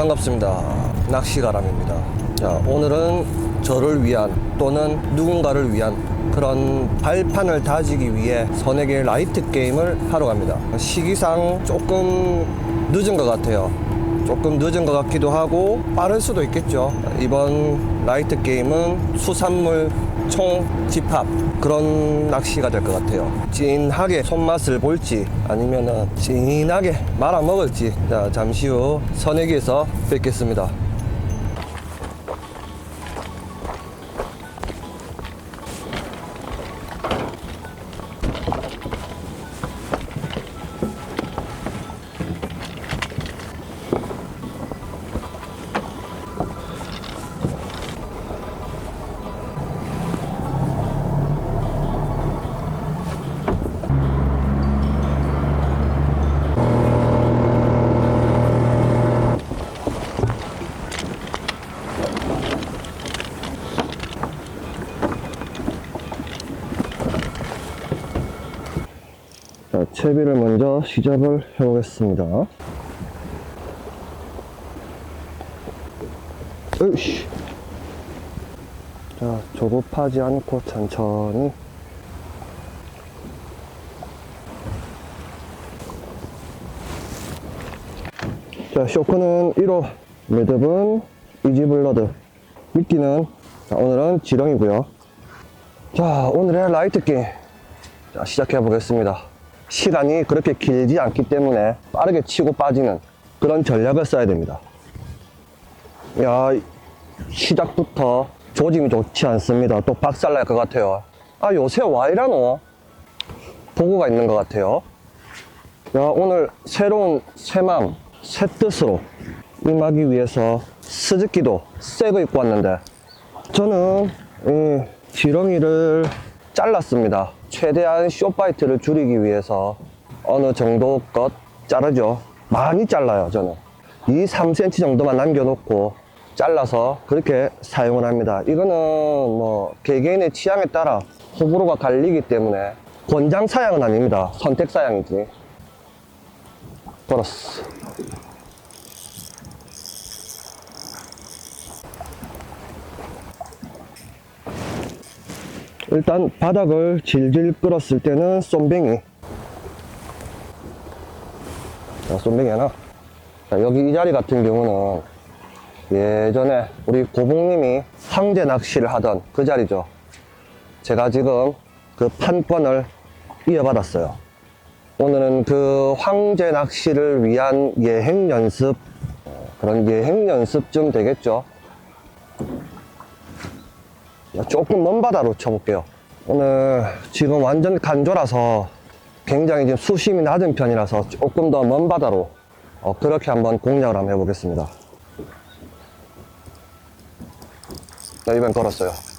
반갑습니다. 낚시가람입니다. 자, 오늘은 저를 위한 또는 누군가를 위한 그런 발판을 다지기 위해 선에게 라이트 게임을 하러 갑니다. 시기상 조금 늦은 것 같아요. 조금 늦은 것 같기도 하고 빠를 수도 있겠죠. 이번 라이트 게임은 수산물 총 집합 그런 낚시가 될 것 같아요. 진하게 손맛을 볼지 아니면은 진하게 말아 먹을지 자 잠시 후 선회기에서 뵙겠습니다. 채비를 먼저 시작을 해 보겠습니다. 으이씨. 자, 조급하지 않고 천천히. 자, 쇼크는 1호, 매듭은 이지블러드, 미끼는, 자, 오늘은 지렁이고요 자, 오늘의 라이트 게임. 자, 시작해 보겠습니다. 시간이 그렇게 길지 않기 때문에 빠르게 치고 빠지는 그런 전략을 써야 됩니다. 야, 시작부터 조짐이 좋지 않습니다. 또 박살날 것 같아요. 아, 요새 와 이라노? 보고가 있는 것 같아요. 야, 오늘 새로운 새맘, 새 뜻으로 임하기 위해서 스즈키도 새거 입고 왔는데 저는 이 지렁이를 잘랐습니다. 최대한 쇼파이트를 줄이기 위해서 어느 정도 것 자르죠. 많이 잘라요, 저는. 2, 3cm 정도만 남겨놓고 잘라서 그렇게 사용을 합니다. 이거는 뭐 개개인의 취향에 따라 호불호가 갈리기 때문에 권장 사양은 아닙니다. 선택 사양이지. 걸었어. 일단 바닥을 질질 끌었을 때는 쏨뱅이. 자, 쏨뱅이 하나. 자, 여기 이 자리 같은 경우는 예전에 우리 고봉님이 황제 낚시를 하던 그 자리죠. 제가 지금 그 판권을 이어받았어요. 오늘은 그 황제 낚시를 위한 예행 연습 어, 그런 예행 연습 좀 되겠죠. 야, 조금 먼 바다로 쳐볼게요. 오늘 지금 완전 간조라서 굉장히 지금 수심이 낮은 편이라서 조금 더 먼 바다로 어, 그렇게 한번 공략을 한번 해보겠습니다. 자, 이번 걸었어요.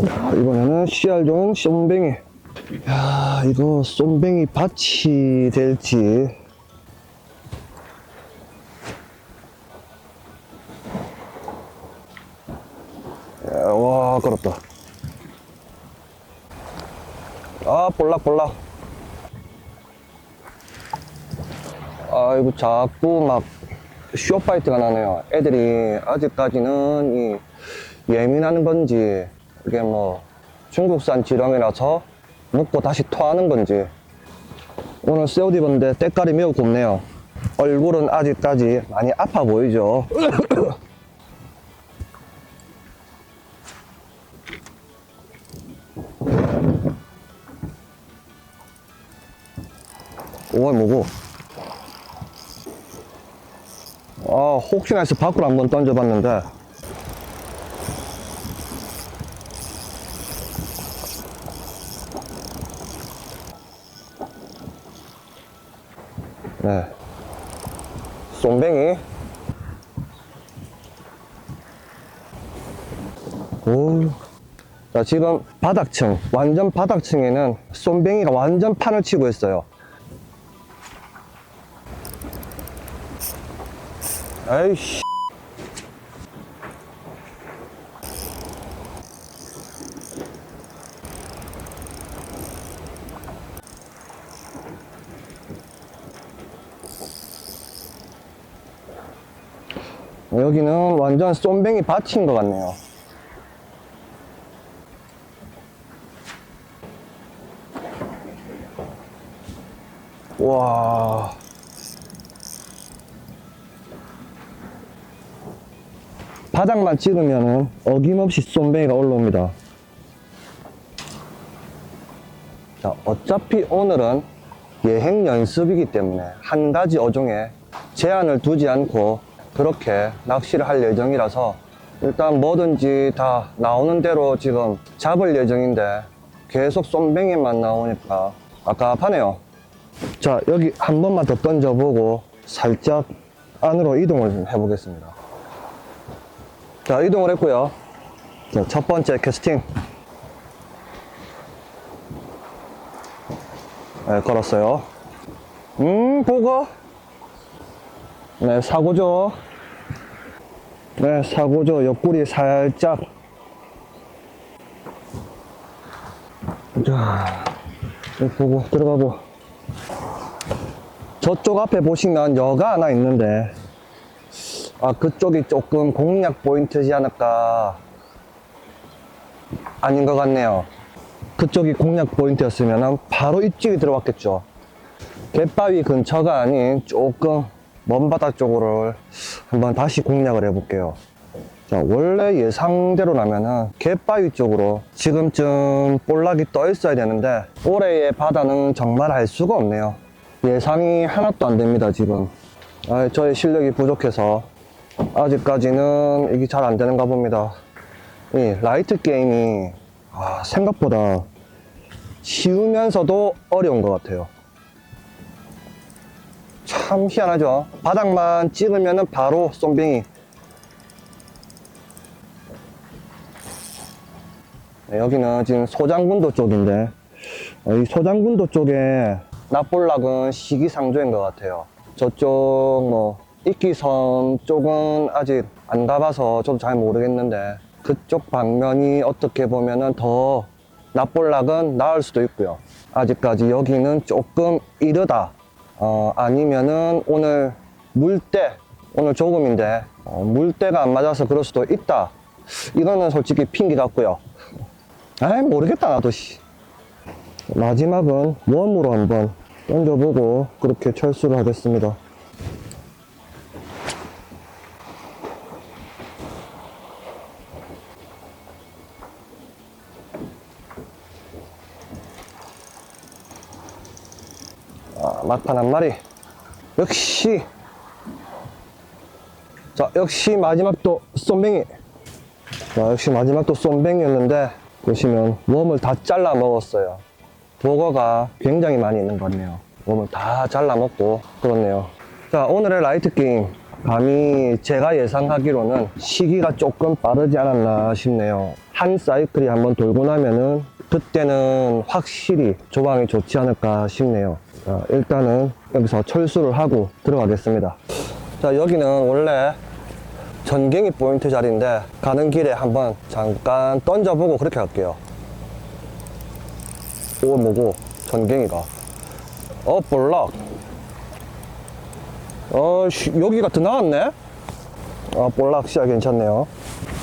이번에는 씨알 좋은 쏨뱅이. 야, 이거 쏨뱅이 밭이 될지. 야, 와, 걸었다. 아, 볼락 볼락. 아이고, 자꾸 막 쇼파이트가 나네요. 애들이 아직까지는 이 예민한 건지, 이게 뭐 중국산 지렁이라서 먹고 다시 토하는 건지. 오늘 입었는데 때깔이 매우 곱네요. 얼굴은 아직까지 많이 아파 보이죠. 오이 뭐고? 아 혹시나 해서 밖으로 한번 던져봤는데 네. 쏨뱅이. 오. 자, 지금 바닥층, 완전 바닥층에는 쏨뱅이가 완전 판을 치고 있어요. 아이씨. 여기는 완전 쏨뱅이 밭인 것 같네요. 와. 바닥만 찍으면 어김없이 쏨뱅이가 올라옵니다. 자, 어차피 오늘은 예행 연습이기 때문에 한 가지 어종에 제한을 두지 않고 그렇게 낚시를 할 예정이라서 일단 뭐든지 다 나오는 대로 지금 잡을 예정인데 계속 쏨뱅이만 나오니까 아깝하네요. 자, 여기 한 번만 더 던져보고 살짝 안으로 이동을 해 보겠습니다. 자, 이동을 했고요. 자, 첫 번째 캐스팅. 네, 걸었어요. 음, 보고. 네, 사고죠. 네, 사고죠. 옆구리 살짝. 자, 보고, 들어가고. 저쪽 앞에 보시면 여가 하나 있는데, 아, 그쪽이 조금 공략 포인트지 않을까. 아닌 것 같네요. 그쪽이 공략 포인트였으면 바로 이쪽이 들어왔겠죠. 갯바위 근처가 아닌 조금 먼 바다 쪽으로 한번 다시 공략을 해볼게요. 자, 원래 예상대로라면은 갯바위 쪽으로 지금쯤 볼락이 떠 있어야 되는데 올해의 바다는 정말 알 수가 없네요. 예상이 하나도 안 됩니다, 지금. 아, 저의 실력이 부족해서 아직까지는 이게 잘 안 되는가 봅니다. 이 라이트 게임이 아, 생각보다 쉬우면서도 어려운 것 같아요. 참 희한하죠. 바닥만 찍으면 바로 쏨뱅이. 네, 여기는 지금 소장군도 쪽인데 어, 이 소장군도 쪽에 납볼락은 시기상조인 것 같아요. 저쪽 뭐 이끼섬 쪽은 아직 안 가봐서 저도 잘 모르겠는데 그쪽 방면이 어떻게 보면은 더 납볼락은 나을 수도 있고요. 아직까지 여기는 조금 이르다. 어, 아니면은 오늘 물때 오늘 조금인데 어, 물때가 안 맞아서 그럴 수도 있다. 이거는 솔직히 핑계 같고요. 아이 모르겠다 나도 씨. 마지막은 웜으로 한번 던져보고 그렇게 철수를 하겠습니다. 막판 한 마리. 역시. 자, 역시 마지막도 쏨뱅이. 자, 역시 마지막도 쏨뱅이였는데, 보시면 웜을 다 잘라 먹었어요. 보거가 굉장히 많이 있는 것 같네요. 웜을 다 잘라 먹고, 그렇네요. 자, 오늘의 라이트 게임. 감히 제가 예상하기로는 시기가 조금 빠르지 않았나 싶네요. 한 사이클이 한번 돌고 나면은 그때는 확실히 조방이 좋지 않을까 싶네요. 자, 일단은 여기서 철수를 하고 들어가겠습니다. 자, 여기는 원래 전갱이 포인트 자리인데 가는 길에 한번 잠깐 던져보고 그렇게 갈게요. 오, 뭐고? 전갱이가. 어, 볼락. 어, 씨, 여기가 더 나왔네? 아, 볼락 씨야 괜찮네요.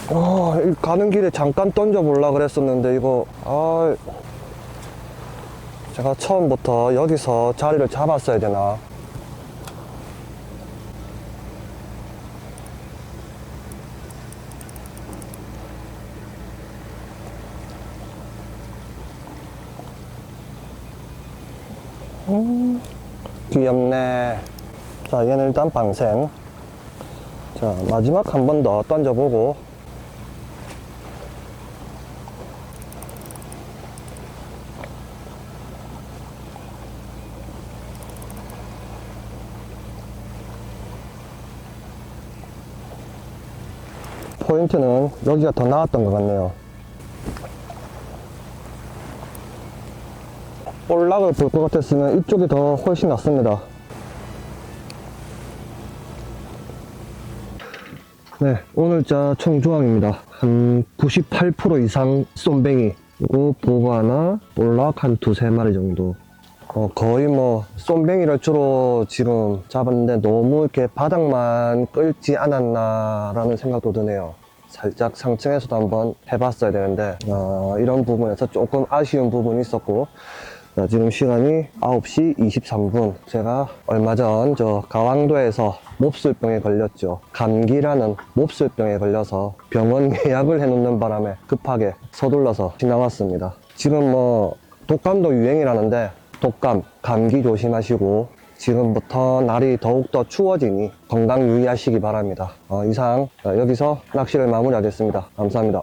어, 이 가는 길에 잠깐 던져볼라 그랬었는데, 이거, 아, 제가 처음부터 여기서 자리를 잡았어야 되나? 음, 귀엽네. 자, 얘는 일단 방생. 자, 마지막 한 번 더 던져보고. 포인트는 여기가 더 나았던 것 같네요. 볼락을 볼 것 같았으면 이쪽이 더 훨씬 낫습니다. 네, 오늘자 총 조항입니다. 한 98% 이상 쏨뱅이, 그리고 보고 하나, 볼락 한 두세 마리 정도. 어, 거의 뭐 쏨뱅이를 주로 지금 잡았는데 너무 이렇게 바닥만 끌지 않았나라는 생각도 드네요. 살짝 상층에서도 한번 해봤어야 되는데 어, 이런 부분에서 조금 아쉬운 부분이 있었고 자, 지금 시간이 9시 23분. 제가 얼마 전저 강원도에서 몹쓸병에 걸렸죠. 감기라는 몹쓸병에 걸려서 병원 예약을 해놓는 바람에 급하게 서둘러서 지나왔습니다. 지금 뭐 독감도 유행이라는데 독감, 감기 조심하시고 지금부터 날이 더욱더 추워지니 건강 유의하시기 바랍니다. 어, 이상 어, 여기서 낚시를 마무리하겠습니다. 감사합니다.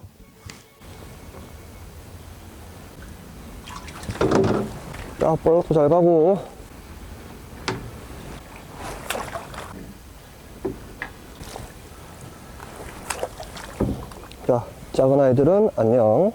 자, 볼록도 잘 가고. 자, 작은 아이들은 안녕.